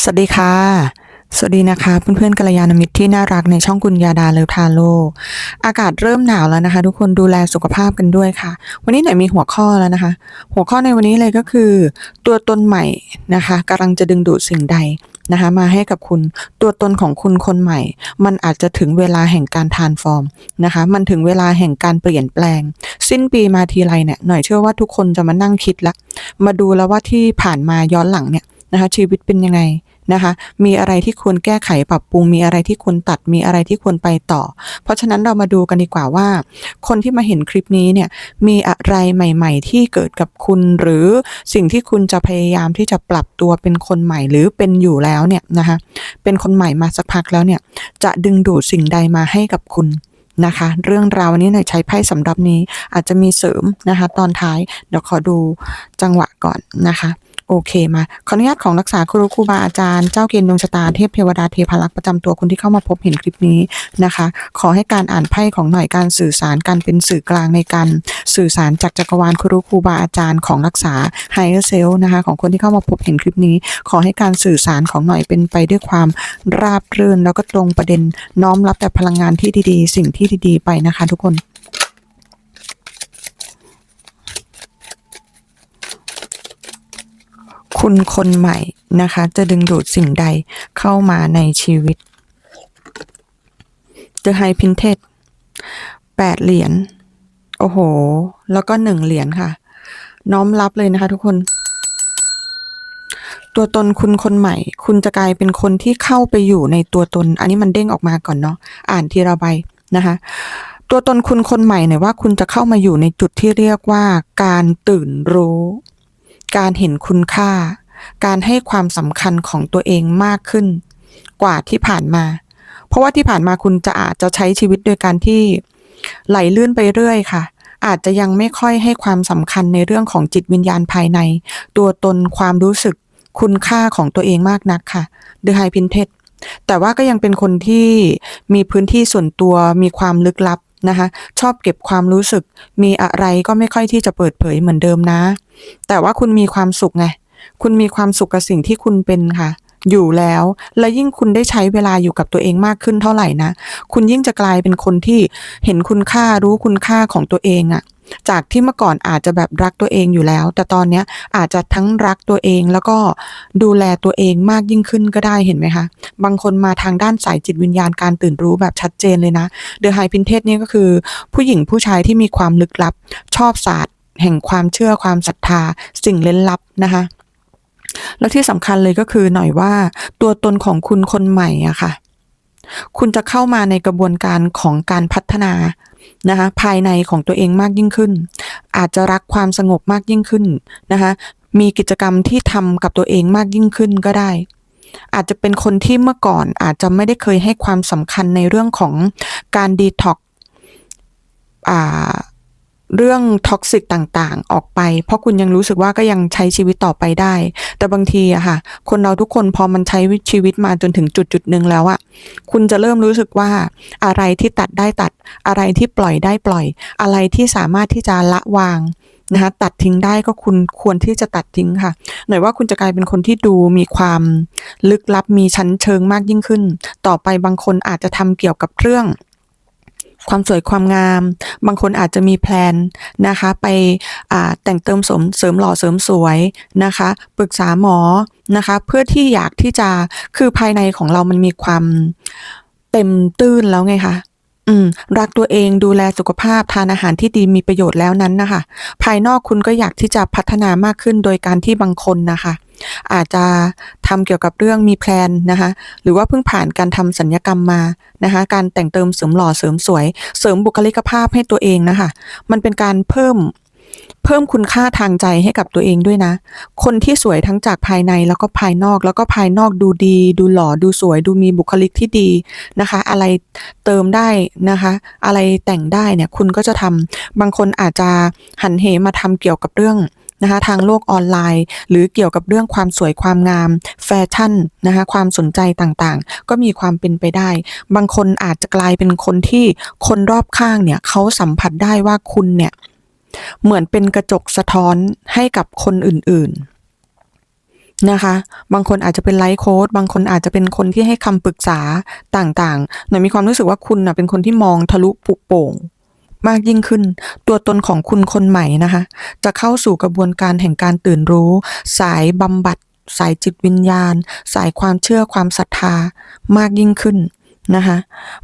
สวัสดีค่ะ สวัสดีนะคะเพื่อนๆกัลยาณมิตรที่น่ารักในช่องกุญยาดาเลิฟทาโลอากาศเริ่มหนาวแล้วนะคะ ทุกคนดูแลสุขภาพกันด้วยค่ะ วันนี้หน่อยมีหัวข้อแล้วนะคะ หัวข้อในวันนี้เลยก็คือ ตัวตนใหม่นะคะกำลังจะดึงดูดสิ่งใดนะคะมาให้กับคุณตัวตนของคุณคนใหม่ มันอาจจะถึงเวลาแห่งการทานฟอร์มนะคะ มันถึงเวลาแห่งการเปลี่ยนแปลง สิ้นปีมาทีไรเนี่ยหน่อยเชื่อว่าทุกคนจะมานั่งคิดละ มาดูแล้วว่าที่ผ่านมาย้อนหลังเนี่ย นะคะชีวิตเป็นยังไงนะคะมีอะไรที่ควรแก้ไขปรับปรุง มีอะไรที่ควรตัดมีอะไรที่ควรไปต่อ เพราะฉะนั้นเรามาดูกันดีกว่าว่า คนที่มาเห็นคลิปนี้เนี่ยมีอะไรใหม่ ๆ ที่เกิดกับคุณ หรือสิ่งที่คุณจะพยายามที่จะปรับตัวเป็นคนใหม่หรือเป็นอยู่แล้วเนี่ยนะคะเป็นคนใหม่มาสักพักแล้วเนี่ยจะดึงดูดสิ่งใดมาให้กับคุณนะคะ เรื่องราววันนี้หน่อยใช้ไพ่สำหรับนี้อาจจะมีเสริมนะคะ ตอนท้ายเดี๋ยวขอดูจังหวะก่อนนะคะ โอเคมาขออนุญาตของรักษาครูครูบาอาจารย์เจ้าเกณฑ์ดวงชะตาเทพเทวดาเทพารักษ์ประจำตัวคนที่เข้ามาพบเห็นคลิปนี้นะคะ ขอให้การอ่านไพ่ของหน่อยการสื่อสารการเป็นสื่อกลางในการสื่อสารจากจักรวาลครูครูบาอาจารย์ของรักษา Higher Self นะคะของคนที่เข้ามาพบเห็นคลิปนี้ ขอให้การสื่อสารของหน่อยเป็นไปด้วยความราบรื่น แล้วก็ตรงประเด็นน้อมรับแต่พลังงานที่ดีๆ สิ่งที่ดีๆ ไปนะคะทุกคน คุณคนใหม่นะคะ จะดึงดูดสิ่งใดเข้ามาในชีวิต The High Printed แปดเหรียญ โอ้โห แล้วก็หนึ่งเหรียญค่ะ น้อมรับเลยนะคะทุกคน ตัวตนคุณคนใหม่ คุณจะกลายเป็นคนที่เข้าไปอยู่ในตัวตน อันนี้มันเด้งออกมาก่อนเนาะ อ่านทีละใบนะคะ ตัวตนคุณคนใหม่เนี่ยว่าคุณจะเข้ามาอยู่ในจุดที่เรียกว่าการตื่นรู้ การเห็นคุณค่า การให้ความสำคัญของตัวเองมากขึ้น กว่าที่ผ่านมา เพราะว่าที่ผ่านมาคุณจะอาจจะใช้ชีวิตโดยการที่ไหลลื่นไปเรื่อยค่ะ อาจจะยังไม่ค่อยให้ความสำคัญในเรื่องของจิตวิญญาณภายใน ตัวตนความรู้สึกคุณค่าของตัวเองมากนักค่ะ The High Pinted แต่ว่าก็ยังเป็นคนที่มีพื้นที่ส่วนตัวมีความลึกลับ นะคะชอบเก็บความรู้สึก มีอะไรก็ไม่ค่อยที่จะเปิดเผยเหมือนเดิมนะ แต่ว่าคุณมีความสุขไงคุณมีความสุขกับสิ่งที่คุณเป็นค่ะ อยู่แล้ว และยิ่งคุณได้ใช้เวลาอยู่กับตัวเองมากขึ้นเท่าไหร่นะ คุณยิ่งจะกลายเป็นคนที่เห็นคุณค่ารู้คุณค่าของตัวเองอะ จากที่เมื่อก่อนอาจจะแบบรักตัวเองอยู่แล้ว แต่ตอนเนี้ยอาจจะทั้งรักตัวเองแล้วก็ดูแลตัวเองมากยิ่งขึ้นก็ได้เห็นไหมคะ บางคนมาทางด้านสายจิตวิญญาณการตื่นรู้แบบชัดเจนเลยนะเดอะไฮพินเทสเนี่ยก็คือ ผู้หญิงผู้ชายที่มีความลึกลับ ชอบศาสตร์ แห่งความเชื่อความศรัทธา สิ่งเล่นลับนะคะแล้วที่สำคัญเลยก็คือหน่อยว่าตัวตนของคุณคนใหม่อะค่ะ คุณจะเข้ามาในกระบวนการของการพัฒนา นะคะภายในของตัวเองมากยิ่งขึ้น อาจจะรักความสงบมากยิ่งขึ้นนะคะมีกิจกรรมที่ทำกับตัวเองมากยิ่งขึ้นก็ได้ อาจจะเป็นคนที่เมื่อก่อนอาจจะไม่ได้เคยให้ความสำคัญในเรื่องของการดีท็อกอ่า เรื่องท็อกซิกต่างๆ ออกไป เพราะคุณยังรู้สึกว่าก็ยังใช้ชีวิตต่อไปได้ แต่บางทีอะค่ะ คนเราทุกคนพอมันใช้ชีวิตมาจนถึงจุดจุดหนึ่งแล้วอะคุณจะเริ่มรู้สึกว่าอะไรที่ตัดได้ตัด อะไรที่ปล่อยได้ปล่อย อะไรที่สามารถที่จะละวางนะคะตัดทิ้งได้ก็คุณควรที่จะตัดทิ้งค่ะ หน่อยว่าคุณจะกลายเป็นคนที่ดูมีความลึกลับมีชั้นเชิงมากยิ่งขึ้น ต่อไปบางคนอาจจะทำเกี่ยวกับเรื่อง ความสวยความงาม บางคนอาจจะมีแพลนนะคะไปแต่งเติมสมเสริมหล่อเสริมสวยนะคะปรึกษาหมอนะคะเพื่อที่อยากที่จะคือภายในของเรามันมีความเต็มตื้นแล้วไงคะ อืม รักตัวเองดูแลสุขภาพทานอาหารที่ดีมีประโยชน์แล้วนั้นนะคะ ภายนอกคุณก็อยากที่จะพัฒนามากขึ้นโดยการที่บางคนนะคะ อาจจะทำเกี่ยวกับเรื่องมีแพลนนะคะ หรือว่าเพิ่งผ่านการทำสัญญกรรมมานะคะ การแต่งเติมเสริมหล่อเสริมสวย เสริมบุคลิกภาพให้ตัวเองนะคะ มันเป็นการเพิ่ม เพิ่มคุณค่าทางใจให้กับตัวเองด้วยนะ คนที่สวยทั้งจากภายในแล้วก็ภายนอก แล้วก็ภายนอกดูดี ดูหล่อ ดูสวย ดูมีบุคลิกที่ดีนะคะ อะไรเติมได้นะคะ อะไรแต่งได้เนี่ยคุณก็จะทำบางคนอาจจะหันเหมาทำเกี่ยวกับเรื่องนะคะทางโลกออนไลน์ หรือเกี่ยวกับเรื่องความสวยความงาม แฟชั่นนะคะความสนใจต่างๆ ก็มีความเป็นไปได้ บางคนอาจจะกลายเป็นคนที่คนรอบข้างเนี่ยเขาสัมผัสได้ว่าคุณเนี่ย เหมือนเป็นกระจกสะท้อนให้กับคนอื่นๆนะคะ บางคนอาจจะเป็นไลฟ์โค้ดบางคนอาจจะเป็นคนที่ให้คำปรึกษาต่างๆหน่อยมีความรู้สึกว่าคุณนะเป็นคนที่มองทะลุปุโป่งมากยิ่งขึ้น ตัวตนของคุณคนใหม่นะคะ จะเข้าสู่กระบวนการแห่งการตื่นรู้ สายบำบัด สายจิตวิญญาณ สายความเชื่อความศรัทธามากยิ่งขึ้น นะคะ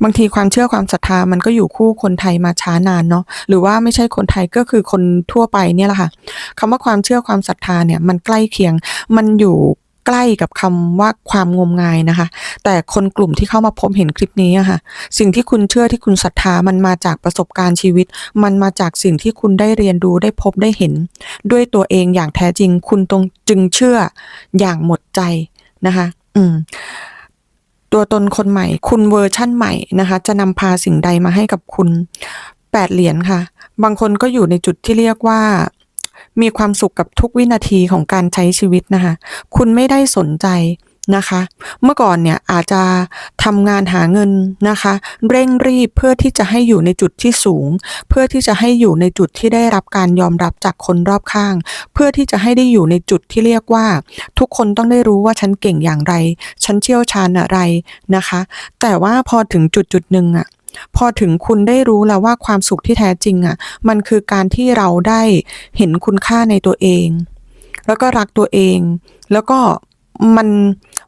บางทีความเชื่อความศรัทธามันก็อยู่คู่คนไทยมาช้านานเนาะหรือว่าไม่ใช่คนไทยก็คือคนทั่วไปเนี่ยแหละค่ะคำว่าความเชื่อความศรัทธาเนี่ยมันใกล้เคียงมันอยู่ใกล้กับคำว่าความงมงายนะคะ แต่คนกลุ่มที่เข้ามาพบเห็นคลิปนี้อะค่ะ สิ่งที่คุณเชื่อที่คุณศรัทธามันมาจากประสบการณ์ชีวิต มันมาจากสิ่งที่คุณได้เรียนรู้ได้พบได้เห็น ด้วยตัวเองอย่างแท้จริง คุณตรงจึงเชื่ออย่างหมดใจนะคะ อืม ตัวตนคนใหม่ คุณเวอร์ชั่นใหม่นะคะ จะนำพาสิ่งใดมาให้กับคุณแปดเหรียญค่ะ บางคนก็อยู่ในจุดที่เรียกว่า มีความสุขกับทุกวินาทีของการใช้ชีวิตนะคะ คุณไม่ได้สนใจ นะคะ เมื่อก่อนเนี่ยอาจจะทำงานหาเงินนะคะ เร่งรีบเพื่อที่จะให้อยู่ในจุดที่สูง เพื่อที่จะให้อยู่ในจุดที่ได้รับการยอมรับจากคนรอบข้าง เพื่อที่จะให้ได้อยู่ในจุดที่เรียกว่า ทุกคนต้องได้รู้ว่าฉันเก่งอย่างไร ฉันเชี่ยวชาญอะไรนะคะ แต่ว่าพอถึงจุดจุดหนึ่งอะพอถึงคุณได้รู้แล้วว่าความสุขที่แท้จริงอะมันคือการที่เราได้เห็นคุณค่าในตัวเอง แล้วก็รักตัวเอง แล้วก็มัน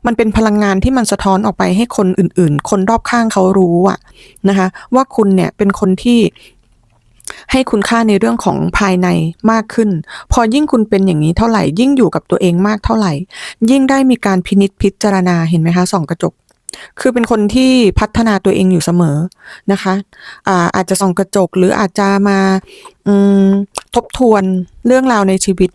มันเป็นพลังงานที่มันสะท้อนออกไปให้คนอื่น ๆ คนรอบข้างเขารู้อะนะคะ ว่าคุณเนี่ยเป็นคนที่ให้คุณค่าในเรื่องของภายในมากขึ้น พอยิ่งคุณเป็นอย่างนี้เท่าไหร่ ยิ่งอยู่กับตัวเองมากเท่าไหร่ ยิ่งได้มีการพินิจพิจารณาเห็นไหมคะส่องกระจก คือเป็นคนที่พัฒนาตัวเองอยู่เสมอนะคะอาอาจจะส่องกระจกหรืออาจจะมาทบทวนเรื่องราวในชีวิต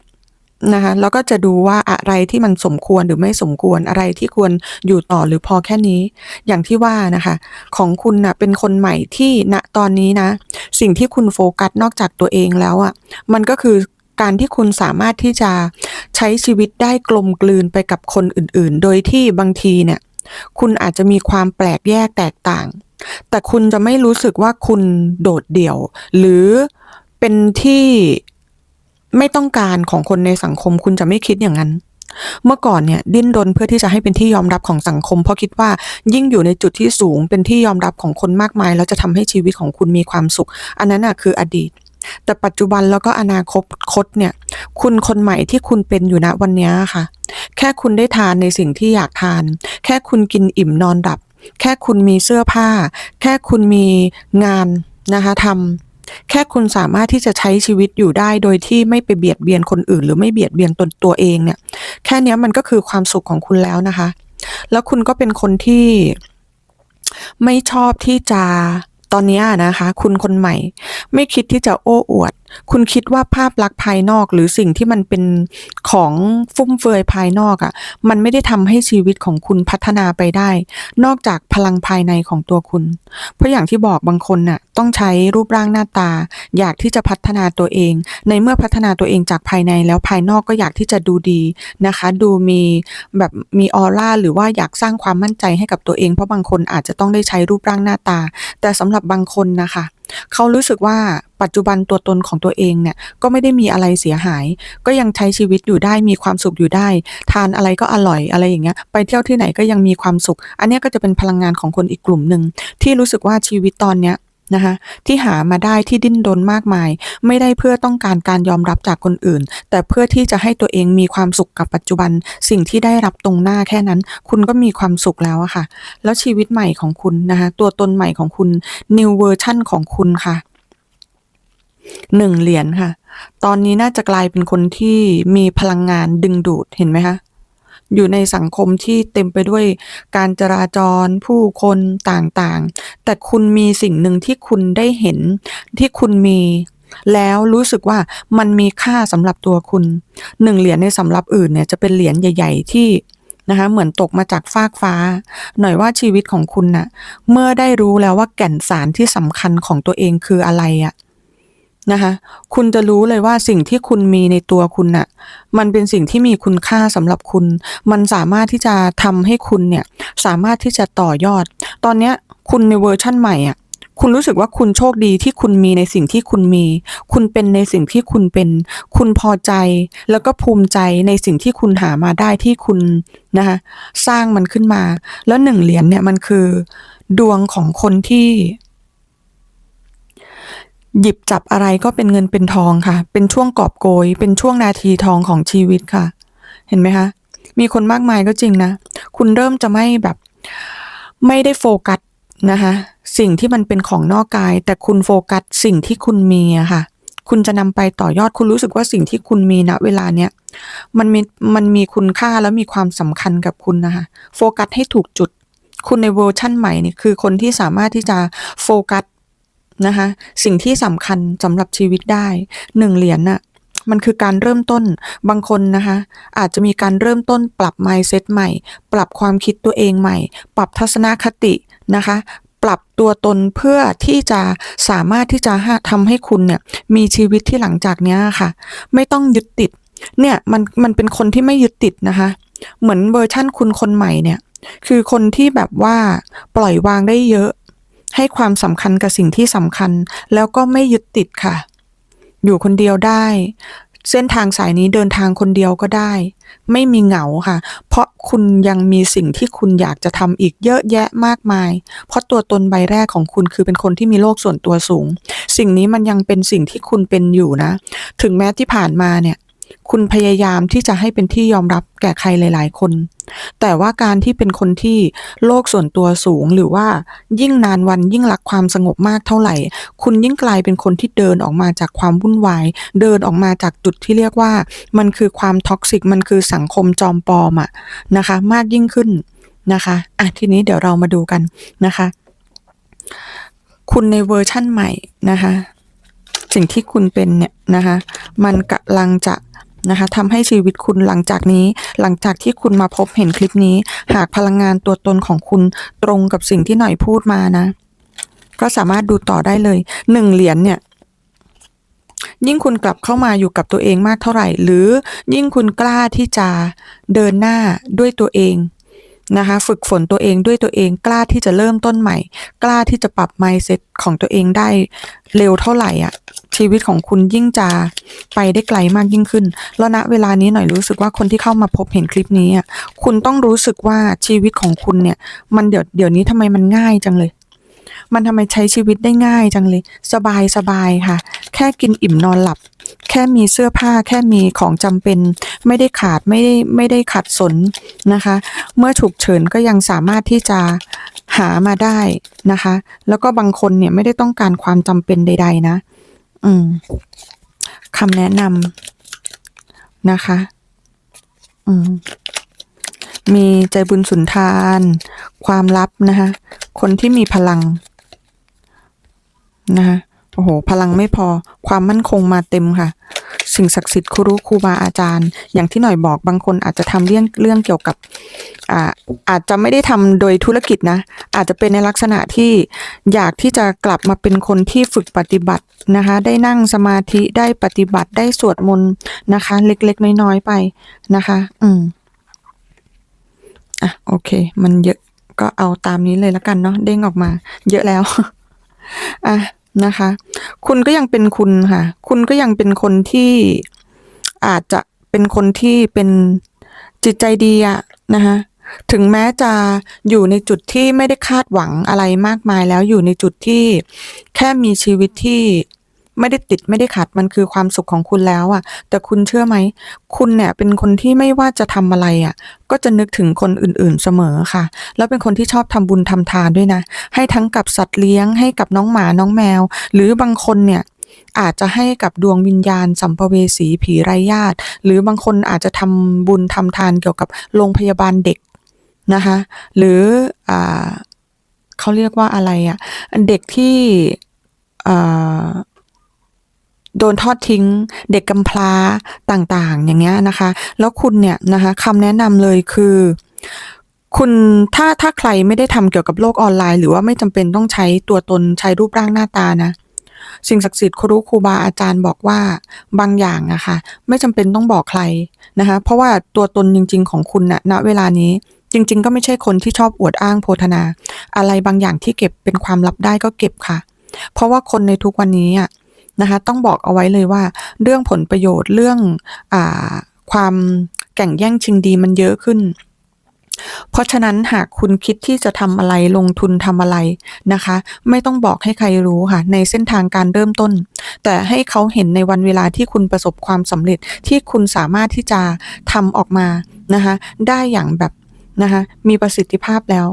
นะคะแล้วก็จะดูว่าอะไรที่มันสมควรหรือไม่สมควรอะไรที่ควรอยู่ต่อหรือพอแค่นี้ อย่างที่ว่านะคะ ของคุณนะ่ะเป็นคนใหม่ที่ณตอนนี้นะ สิ่งที่คุณโฟกัสนอกจากตัวเองแล้วอะ่ะมันก็คือการที่คุณสามารถที่จะใช้ชีวิตได้กลมกลืนไปกับคนอื่นๆ โดยที่บางทีเนี่ย คุณอาจจะมีความแปลกแยกแตกต่าง แต่คุณจะไม่รู้สึกว่าคุณโดดเดี่ยว หรือเป็นที่ ไม่ต้องการของคนในสังคมคุณจะไม่คิดอย่างนั้น เมื่อก่อนเนี่ยดิ้นรนเพื่อที่จะให้เป็นที่ยอมรับของสังคม เพราะคิดว่ายิ่งอยู่ในจุดที่สูงเป็นที่ยอมรับของคนมากมาย แล้วจะทำให้ชีวิตของคุณมีความสุข อันนั้นอะคืออดีต แต่ปัจจุบันแล้วก็อนาคตคตเนี่ย คุณคนใหม่ที่คุณเป็นอยู่ณวันนี้ค่ะ แค่คุณได้ทานในสิ่งที่อยากทาน แค่คุณกินอิ่มนอนหลับ แค่คุณมีเสื้อผ้า แค่คุณมีงานนะคะทำ แค่คุณสามารถที่จะใช้ชีวิตอยู่ได้โดยที่ไม่ไปเบียดเบียนคนอื่น หรือไม่เบียดเบียนตนตัวเองเนี่ย แค่เนี้ยมันก็คือความสุขของคุณแล้วนะคะ แล้วคุณก็เป็นคนที่ไม่ชอบที่จะตอนนี้นะคะ คุณคนใหม่ ไม่คิดที่จะโอ้อวด คุณคิดว่าภาพลักษณ์ภายนอกหรือสิ่งที่มันเป็นของฟุ่มเฟือยภายนอกอะ่ะ มันไม่ได้ทำให้ชีวิตของคุณพัฒนาไปได้ นอกจากพลังภายในของตัวคุณ เพราะอย่างที่บอกบางคนน่ะต้องใช้รูปร่างหน้าตา อยากที่จะพัฒนาตัวเอง ในเมื่อพัฒนาตัวเองจากภายในแล้วภายนอกก็อยากที่จะดูดีนะคะ ดูมีแบบมีออร่าหรือว่าอยากสร้างความมั่นใจให้กับตัวเอง เพราะบางคนอาจจะต้องได้ใช้รูปร่างหน้าตา แต่สำหรับบางคนนะคะ เขารู้สึกว่าปัจจุบันตัวตนของตัวเองเนี่ยก็ไม่ได้มีอะไรเสียหาย ก็ยังใช้ชีวิตอยู่ได้มีความสุขอยู่ได้ ทานอะไรก็อร่อยอะไรอย่างเงี้ยไปเที่ยวที่ไหนก็ยังมีความสุข อันนี้ก็จะเป็นพลังงานของคนอีกกลุ่มหนึ่งที่รู้สึกว่าชีวิตตอนเนี้ย นะคะที่หามาได้ที่ดิ้นรนมากมาย ไม่ได้เพื่อต้องการการยอมรับจากคนอื่น แต่เพื่อที่จะให้ตัวเองมีความสุขกับปัจจุบัน สิ่งที่ได้รับตรงหน้าแค่นั้น คุณก็มีความสุขแล้วอะค่ะ แล้วชีวิตใหม่ของคุณนะคะตัวตนใหม่ของคุณ new version ของคุณค่ะหนึ่งเหรียญค่ะ ตอนนี้น่าจะกลายเป็นคนที่มีพลังงานดึงดูดเห็นไหมคะ อยู่ในสังคมที่เต็มไปด้วยการจราจรผู้คนต่างๆ แต่คุณมีสิ่งหนึ่งที่คุณได้เห็นที่คุณมีแล้วรู้สึกว่ามันมีค่าสำหรับตัวคุณหนึ่งเหรียญในสำหรับอื่นเนี่ยจะเป็นเหรียญใหญ่ ๆ ที่นะคะเหมือนตกมาจากฟากฟ้า หน่อยว่าชีวิตของคุณน่ะเมื่อได้รู้แล้วว่าแก่นสารที่สำคัญของตัวเองคืออะไรอะ นะคะคุณจะรู้เลยว่าสิ่งที่คุณมีในตัวคุณน่ะมันเป็นสิ่งที่มีคุณค่าสำหรับคุณ มันสามารถที่จะทำให้คุณเนี่ยสามารถที่จะต่อยอด ตอนเนี้ยคุณในเวอร์ชั่นใหม่อะคุณรู้สึกว่าคุณโชคดีที่คุณมีในสิ่งที่คุณมี คุณเป็นในสิ่งที่คุณเป็น คุณพอใจ แล้วก็ภูมิใจในสิ่งที่คุณหามาได้ที่คุณนะคะสร้างมันขึ้นมา แล้วหนึ่งเหรียญเนี่ยมันคือ ดวงของคนที่ หยิบจับอะไรก็เป็นเงินเป็นทองค่ะ เป็นช่วงกอบโกย เป็นช่วงนาทีทองของชีวิตค่ะ เห็นไหมคะ มีคนมากมายก็จริงนะ คุณเริ่มจะไม่แบบไม่ได้โฟกัสนะคะ สิ่งที่มันเป็นของนอกกาย แต่คุณโฟกัสสิ่งที่คุณมีอะค่ะ คุณจะนำไปต่อยอด คุณรู้สึกว่าสิ่งที่คุณมีณเวลาเนี้ยมันมีมันมีคุณค่าแล้วมีความสำคัญกับคุณนะคะ โฟกัสให้ถูกจุด คุณในเวอร์ชั่นใหม่นี่คือคนที่สามารถที่จะโฟกัส นะคะ สิ่งที่สำคัญสำหรับชีวิตได้หนึ่งเหรียญน่ะมันคือการเริ่มต้นบางคนนะคะ อาจจะมีการเริ่มต้นปรับ mindset ใหม่ ปรับความคิดตัวเองใหม่ ปรับทัศนคตินะคะ ปรับตัวตนเพื่อที่จะสามารถที่จะทำให้คุณเนี่ยมีชีวิตที่หลังจากเนี้ค่ะ ไม่ต้องยึดติดเนี่ยมันมันเป็นคนที่ไม่ยึดติดนะคะ เหมือนเวอร์ชั่นคุณคนใหม่เนี่ย คือคนที่แบบว่าปล่อยวางได้เยอะ ให้ความสำคัญกับสิ่งที่สำคัญ แล้วก็ไม่ยึดติดค่ะ อยู่คนเดียวได้ เส้นทางสายนี้เดินทางคนเดียวก็ได้ ไม่มีเหงาค่ะ เพราะคุณยังมีสิ่งที่คุณอยากจะทำอีกเยอะแยะมากมาย เพราะตัวตนใบแรกของคุณคือเป็นคนที่มีโลกส่วนตัวสูง สิ่งนี้มันยังเป็นสิ่งที่คุณเป็นอยู่นะ ถึงแม้ที่ผ่านมาเนี่ย คุณพยายามที่จะให้เป็นที่ยอมรับแก่ใครหลาย ๆ คน แต่ว่าการที่เป็นคนที่โลกส่วนตัวสูงหรือว่ายิ่งนานวันยิ่งรักความสงบมากเท่าไหร่ คุณยิ่งกลายเป็นคนที่เดินออกมาจากความวุ่นวาย เดินออกมาจากจุดที่เรียกว่า มันคือความท็อกซิก มันคือสังคมจอมปลอมอะนะคะ มากยิ่งขึ้นนะคะอะทีนี้เดี๋ยวเรามาดูกันนะคะ คุณในเวอร์ชั่นใหม่นะคะ สิ่งที่คุณเป็นเนี่ยนะคะ มันกำลังจะ นะคะทำให้ชีวิตคุณหลังจากนี้ หลังจากที่คุณมาพบเห็นคลิปนี้ หากพลังงานตัวตนของคุณตรงกับสิ่งที่หน่อยพูดมานะ ก็สามารถดูต่อได้เลยหนึ่งเหรียญเนี่ยยิ่งคุณกลับเข้ามาอยู่กับตัวเองมากเท่าไหร่ หรือยิ่งคุณกล้าที่จะเดินหน้าด้วยตัวเองนะคะฝึกฝนตัวเองด้วยตัวเองกล้าที่จะเริ่มต้นใหม่ กล้าที่จะปรับ mindset ของตัวเองได้เร็วเท่าไหร่อะ ชีวิตของคุณยิ่งจะไปได้ไกลมากยิ่งขึ้น แล้วณเวลานี้หน่อยรู้สึกว่าคนที่เข้ามาพบเห็นคลิปนี้อะคุณต้องรู้สึกว่าชีวิตของคุณเนี่ย มันเดี๋ยวเดี๋ยวนี้ทำไมมันง่ายจังเลย มันทำไมใช้ชีวิตได้ง่ายจังเลย สบายสบายค่ะ แค่กินอิ่มนอนหลับ แค่มีเสื้อผ้า แค่มีของจำเป็น ไม่ได้ขาดไม่ได้ไม่ได้ขัดสนนะคะ เมื่อฉุกเฉินก็ยังสามารถที่จะหามาได้นะคะ แล้วก็บางคนเนี่ยไม่ได้ต้องการความจำเป็นใด ๆ นะ อืมคำแนะนำนะคะ อืม มีใจบุญสุนทาน ความลับนะคะ คนที่มีพลังนะคะ โอ้โห พลังไม่พอ ความมั่นคงมาเต็มค่ะ สิ่งศักดิ์สิทธิ์ครูครูบาอาจารย์ อย่างที่หน่อยบอกบางคนอาจจะทำเรื่องเรื่องเกี่ยวกับอ่าอาจจะไม่ได้ทำโดยธุรกิจนะ อาจจะเป็นในลักษณะที่อยากที่จะกลับมาเป็นคนที่ฝึกปฏิบัตินะคะ ได้นั่งสมาธิได้ปฏิบัติได้สวดมนต์นะคะ เล็กๆน้อยๆไปนะคะ อืมอะโอเค มันเยอะก็เอาตามนี้เลยแล้วกันเนาะเด้งออกมา เยอะแล้ว อะ นะคะ คุณก็ยังเป็นคุณค่ะ คุณก็ยังเป็นคนที่อาจจะเป็นคนที่เป็นจิตใจดีอะนะคะถึงแม้จะอยู่ในจุดที่ไม่ได้คาดหวังอะไรมากมายแล้วอยู่ในจุดที่แค่มีชีวิตที่ ไม่ได้ติดไม่ได้ขัดมันคือความสุขของคุณแล้วอะแต่คุณเชื่อไหม คุณเนี่ยเป็นคนที่ไม่ว่าจะทำอะไรอะก็จะนึกถึงคนอื่นๆเสมอค่ะ แล้วเป็นคนที่ชอบทำบุญทำทานด้วยนะ ให้ทั้งกับสัตว์เลี้ยงให้กับน้องหมาน้องแมว หรือบางคนเนี่ยอาจจะให้กับดวงวิญญาณสัมภเวสีผีไร้ญาติ หรือบางคนอาจจะทำบุญทำทานเกี่ยวกับโรงพยาบาลเด็กนะคะหรืออ่าเขาเรียกว่าอะไรอะเด็กที่อ่า โดนทอดทิ้ง เด็กกำพร้าต่างๆ อย่างเงี้ยนะคะ แล้วคุณเนี่ยนะคะคำแนะนำเลยคือคุณถ้าถ้าใครไม่ได้ทำเกี่ยวกับโลกออนไลน์ หรือว่าไม่จำเป็นต้องใช้ตัวตนใช้รูปร่างหน้าตานะสิ่งศักดิ์สิทธิ์ครูครูบาอาจารย์บอกว่าบางอย่างนะคะไม่จำเป็นต้องบอกใครนะคะ เพราะว่าตัวตนจริง ๆ ของคุณนะณเวลานี้จริง ๆ ก็ไม่ใช่คนที่ชอบอวดอ้างโพธนา อะไรบางอย่างที่เก็บเป็นความลับได้ก็เก็บค่ะ เพราะว่าคนในทุกวันนี้อะ นะคะต้องบอกเอาไว้เลยว่า เรื่องผลประโยชน์เรื่องอความแข่งแย่งชิงดีมันเยอะขึ้น เพราะฉะนั้นหากคุณคิดที่จะทำอะไรลงทุนทำอะไรนะคะ ไม่ต้องบอกให้ใครรู้ค่ะ ในเส้นทางการเริ่มต้น แต่ให้เขาเห็นในวันเวลาที่คุณประสบความสำเร็จที่คุณสามารถที่จะทำออกมานะคะได้อย่างแบบนะคะมีประสิทธิภาพแล้ว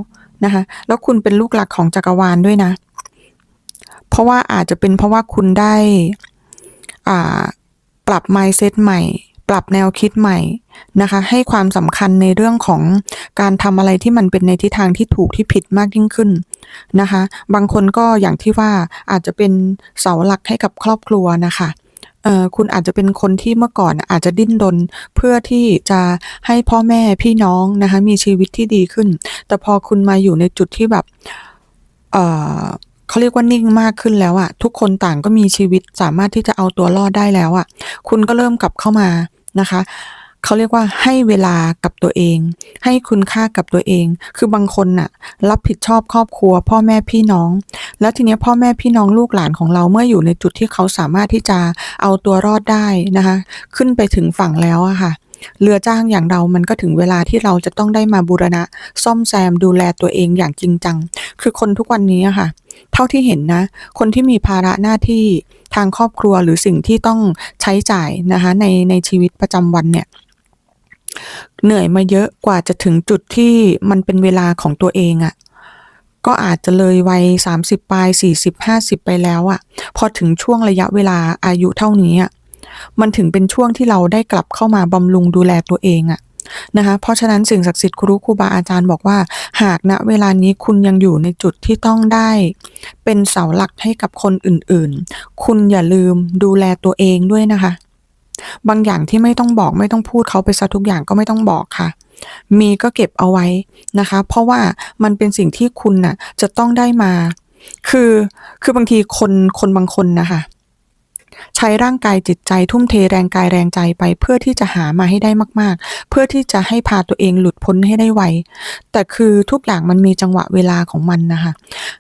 นะคะแล้วคุณเป็นลูกหลักของจักรวาลด้วยนะ ราะว่าอาจจะเป็นเพราะว่าคุณได้อ่าปรับ mindset ใหม่ ปรับแนวคิดใหม่นะคะ ให้ความสำคัญในเรื่องของการทำอะไรที่มันเป็นในทิศทางที่ถูกที่ผิดมากยิ่งขึ้นนะคะ บางคนก็อย่างที่ว่าอาจจะเป็นเสาหลักให้กับครอบครัวนะคะคุณอาจจะเป็นคนที่เมื่อก่อนอาจจะดิ้นรนเพื่อที่จะให้พ่อแม่พี่น้องนะคะมีชีวิตที่ดีขึ้น แต่พอคุณมาอยู่ในจุดที่แบบ เขาเรียกว่านิ่งมากขึ้นแล้วอะทุกคนต่างก็มีชีวิตสามารถที่จะเอาตัวรอดได้แล้วอะคุณก็เริ่มกลับเข้ามานะคะเขาเรียกว่าให้เวลากับตัวเอง ให้คุณค่ากับตัวเอง คือบางคนน่ะ รับผิดชอบครอบครัว พ่อแม่พี่น้อง แล้วทีนี้พ่อแม่พี่น้องลูกหลานของเราเมื่ออยู่ในจุดที่เขาสามารถที่จะเอาตัวรอดได้นะคะ ขึ้นไปถึงฝั่งแล้วอะค่ะเรือจ้างอย่างเรา มันก็ถึงเวลาที่เราจะต้องได้มาบูรณะ ซ่อมแซมดูแลตัวเองอย่างจริงจัง คือคนทุกวันนี้อะค่ะ เท่าที่เห็นนะ คนที่มีภาระหน้าที่ทางครอบครัวหรือสิ่งที่ต้องใช้จ่ายนะคะในในชีวิตประจำวันเนี่ยเหนื่อยมาเยอะกว่าจะถึงจุดที่มันเป็นเวลาของตัวเองอะ่ะก็อาจจะเลยวัยสามสิบปลายสี่สิบห้าสิบไปแล้วอะ่ะ พอถึงช่วงระยะเวลาอายุเท่านี้อะ่ะมันถึงเป็นช่วงที่เราได้กลับเข้ามาบำรุงดูแลตัวเองอะ่ะ นะคะ เพราะฉะนั้นสิ่งศักดิ์สิทธิ์ครูครูบาอาจารย์บอกว่า หากณเวลานี้คุณยังอยู่ในจุดที่ต้องได้ เป็นเสาหลักให้กับคนอื่นๆ คุณอย่าลืมดูแลตัวเองด้วยนะคะ บางอย่างที่ไม่ต้องบอกไม่ต้องพูดเขาไปซะทุกอย่างก็ไม่ต้องบอกค่ะมีก็เก็บเอาไว้นะคะ เพราะว่ามันเป็นสิ่งที่คุณน่ะจะต้องได้มา คือคือบางทีคนคนบางคนนะคะ ใช้ร่างกายจิตใจทุ่มเทแรงกายแรงใจไป เพื่อที่จะหามาให้ได้มาก ๆ เพื่อที่จะให้พาตัวเองหลุดพ้นให้ได้ไวแต่คือทุกอย่างมันมีจังหวะเวลาของมันนะคะ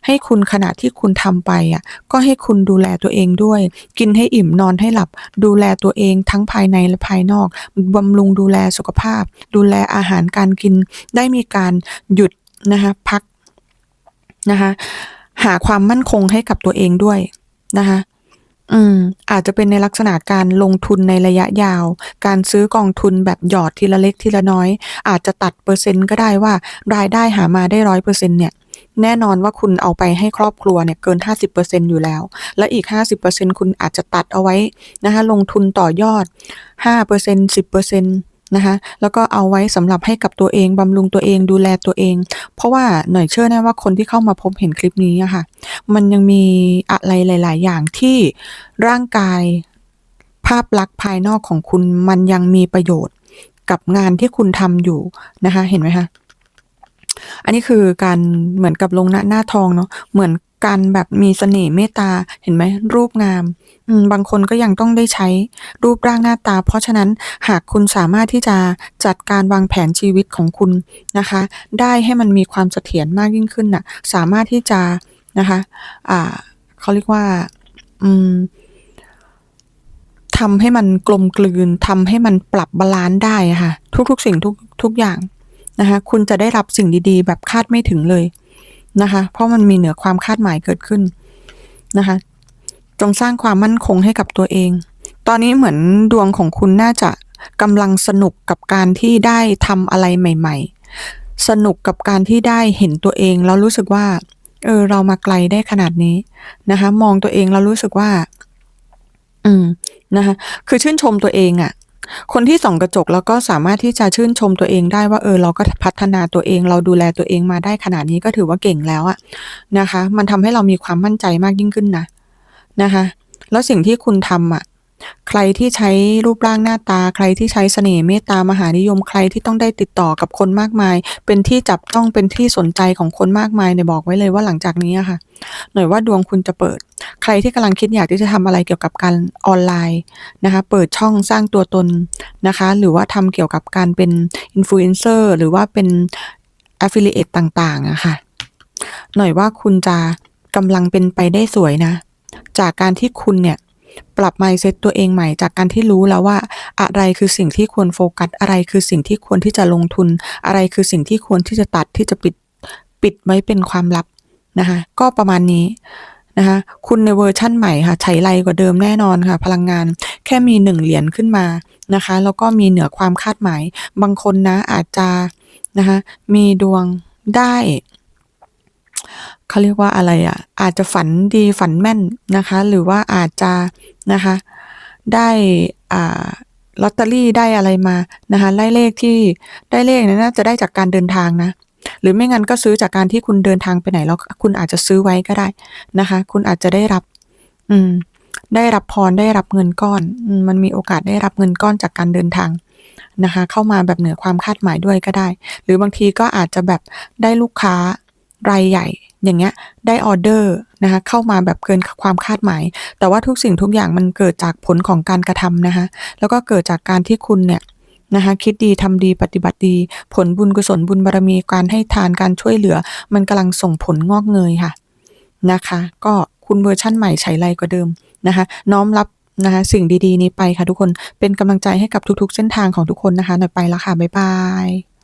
ให้คุณขณะที่คุณทำไปอะก็ให้คุณดูแลตัวเองด้วย กินให้อิ่มนอนให้หลับ ดูแลตัวเองทั้งภายในและภายนอกบำรุงดูแลสุขภาพ ดูแลอาหารการกินได้มีการหยุดนะคะพักนะคะหาความมั่นคงให้กับตัวเองด้วยนะคะ อืม อาจจะเป็นในลักษณะการลงทุนในระยะยาว การซื้อกองทุนแบบหยอดทีละเล็กทีละน้อย อาจจะตัดเปอร์เซ็นต์ก็ได้ว่า รายได้หามาได้ร้อยเปอร์เซ็นต์เนี่ย แน่นอนว่าคุณเอาไปให้ครอบครัวเนี่ยเกิน 50%อยู่แล้ว และอีก 50%คุณอาจจะตัดเอาไว้นะคะลงทุนต่อยอด 5% 10% นะคะ แล้วก็เอาไว้สำหรับให้กับตัวเองบำรุงตัวเองดูแลตัวเอง เพราะว่าหน่อยเชื่อแน่ว่าคนที่เข้ามาพบเห็นคลิปนี้อะค่ะ มันยังมีอะไรหลาย ๆ อย่างที่ร่างกายภาพลักษณ์ภายนอกของคุณมันยังมีประโยชน์กับงานที่คุณทำอยู่นะคะ เห็นไหมคะอันนี้คือการเหมือนกับลงหน้าหน้าทองเนาะเหมือน การแบบมีเสน่ห์เมตตาเห็นไหมรูปงามบางคนก็ยังต้องได้ใช้รูปร่างหน้าตา เพราะฉะนั้นหากคุณสามารถที่จะจัดการวางแผนชีวิตของคุณนะคะ ได้ให้มันมีความเสถียรมากยิ่งขึ้นน่ะสามารถที่จะนะคะอ่าเขาเรียกว่าอืมทำให้มันกลมกลืนทำให้มันปรับบาลานซ์ได้ค่ะ ทุกๆ สิ่งทุกทุกอย่างนะคะ คุณจะได้รับสิ่งดีๆ แบบคาดไม่ถึงเลย นะคะ เพราะมันมีเหนือความคาดหมายเกิดขึ้นนะคะ จงสร้างความมั่นคงให้กับตัวเอง ตอนนี้เหมือนดวงของคุณน่าจะกำลังสนุกกับการที่ได้ทำอะไรใหม่ ๆ สนุกกับการที่ได้เห็นตัวเอง แล้วรู้สึกว่า เออ เรามาไกลได้ขนาดนี้นะคะ มองตัวเองแล้วรู้สึกว่า อืมนะคะ คือชื่นชมตัวเองอะ่ะ คนที่ส่องกระจกแล้วก็สามารถที่จะชื่นชมตัวเองได้ว่าเออเราก็พัฒนาตัวเอง เราดูแลตัวเองมาได้ขนาดนี้ก็ถือว่าเก่งแล้วอะนะคะ มันทำให้เรามีความมั่นใจมากยิ่งขึ้นนะนะคะ แล้วสิ่งที่คุณทำอะ ใครที่ใช้รูปร่างหน้าตา ใครที่ใช้เสน่ห์เมตตามหานิยม ใครที่ต้องได้ติดต่อกับคนมากมาย เป็นที่จับต้องเป็นที่สนใจของคนมากมายเนี่ยบอกไว้เลยว่าหลังจากนี้ค่ะ หน่อยว่าดวงคุณจะเปิด ใครที่กำลังคิดอยากที่จะทำอะไรเกี่ยวกับการออนไลน์นะคะ เปิดช่องสร้างตัวตนนะคะ หรือว่าทำเกี่ยวกับการเป็นอินฟลูเอนเซอร์หรือว่าเป็น affiliate ต่างๆอะค่ะ หน่อยว่าคุณจะกำลังเป็นไปได้สวยนะ จากการที่คุณเนี่ย ปรับ mindset ตัวเองใหม่จากการที่รู้แล้วว่าอะไรคือสิ่งที่ควรโฟกัสอะไรคือสิ่งที่ควรที่จะลงทุน อะไรคือสิ่งที่ควรที่จะตัดที่จะปิดปิดไว้เป็นความลับนะคะก็ประมาณนี้นะคะคุณในเวอร์ชั่นใหม่ค่ะไฉไลกว่าเดิมแน่นอนค่ะ พลังงานแค่มีหนึ่งเหรียญขึ้นมานะคะ แล้วก็มีเหนือความคาดหมาย บางคนนะอาจจะนะคะมีดวงได้ เขาเรียกว่าอะไรอะ อาจจะฝันดีฝันแม่นนะคะ หรือว่าอาจจะนะคะ ได้อ่าลอตเตอรี่ได้อะไรมานะคะไล่เลขที่ได้เลขนั้นน่าจะได้จากการเดินทางนะ หรือไม่งั้นก็ซื้อจากการที่คุณเดินทางไปไหนแล้วคุณอาจจะซื้อไว้ก็ได้นะคะ คุณอาจจะได้รับ อืม ได้รับพรได้รับเงินก้อน มันมีโอกาสได้รับเงินก้อนจากการเดินทางนะคะ เข้ามาแบบเหนือความคาดหมายด้วยก็ได้ หรือบางทีก็อาจจะแบบได้ลูกค้ารายใหญ่ อย่างเงี้ยได้ออเดอร์นะคะเข้ามาแบบเกินความคาดหมาย แต่ว่าทุกสิ่งทุกอย่างมันเกิดจากผลของการกระทำนะคะแล้วก็เกิดจากการที่คุณเนี่ยนะคะคิดดีทำดีปฏิบัติดี ผลบุญกุศลบุญบารมีการให้ทานการช่วยเหลือ มันกำลังส่งผลงอกเงยค่ะนะคะ ก็คุณเวอร์ชั่นใหม่ใช้ไรกว่าเดิมนะคะ น้อมรับนะคะสิ่งดีๆ นี้ไปค่ะทุกคนเป็นกำลังใจให้กับทุกๆ เส้นทางของทุกคนนะคะหน่อยไปแล้วค่ะ บ๊ายบาย